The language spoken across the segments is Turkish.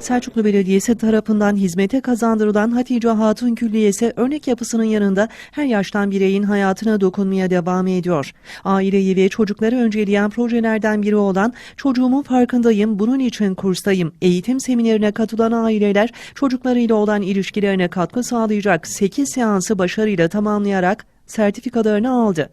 Selçuklu Belediyesi tarafından hizmete kazandırılan Hatice Hatun Külliyesi örnek yapısının yanında her yaştan bireyin hayatına dokunmaya devam ediyor. Aileyi ve çocukları önceleyen projelerden biri olan Çocuğumun Farkındayım, Bunun için Kurstayım eğitim seminerine katılan aileler çocuklarıyla olan ilişkilerine katkı sağlayacak 8 seansı başarıyla tamamlayarak sertifikalarını aldı.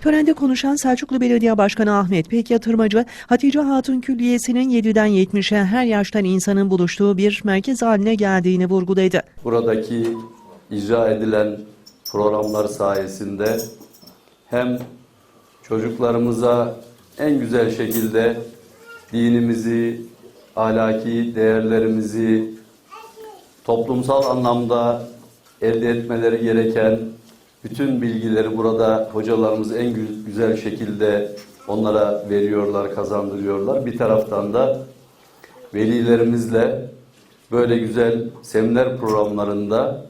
Törende konuşan Selçuklu Belediye Başkanı Ahmet Pek Yatırmacı, Hatice Hatun Külliyesi'nin 7'den 70'e her yaştan insanın buluştuğu bir merkez haline geldiğini vurguladı. buradaki icra edilen programlar sayesinde hem çocuklarımıza en güzel şekilde dinimizi, ahlaki değerlerimizi toplumsal anlamda elde etmeleri gereken bütün bilgileri burada hocalarımız en gü- güzel şekilde onlara veriyorlar, kazandırıyorlar. Bir taraftan da velilerimizle böyle güzel seminer programlarında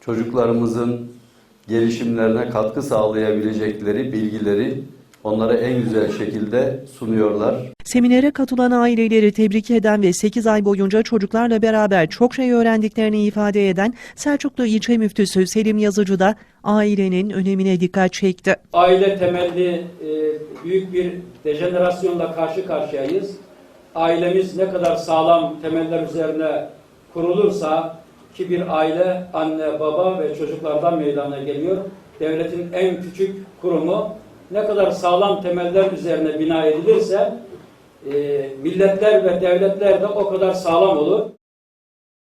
çocuklarımızın gelişimlerine katkı sağlayabilecekleri bilgileri onlara en güzel şekilde sunuyorlar. Seminere katılan aileleri tebrik eden ve 8 ay boyunca çocuklarla beraber çok şey öğrendiklerini ifade eden Selçuklu İlçe Müftüsü Selim Yazıcı da ailenin önemine dikkat çekti. aile temelli e, büyük bir dejenerasyonla karşı karşıyayız. Ailemiz ne kadar sağlam temeller üzerine kurulursa ki bir aile anne, baba ve çocuklardan meydana geliyor. Devletin en küçük kurumu ne kadar sağlam temeller üzerine bina edilirse e, milletler ve devletler de o kadar sağlam olur.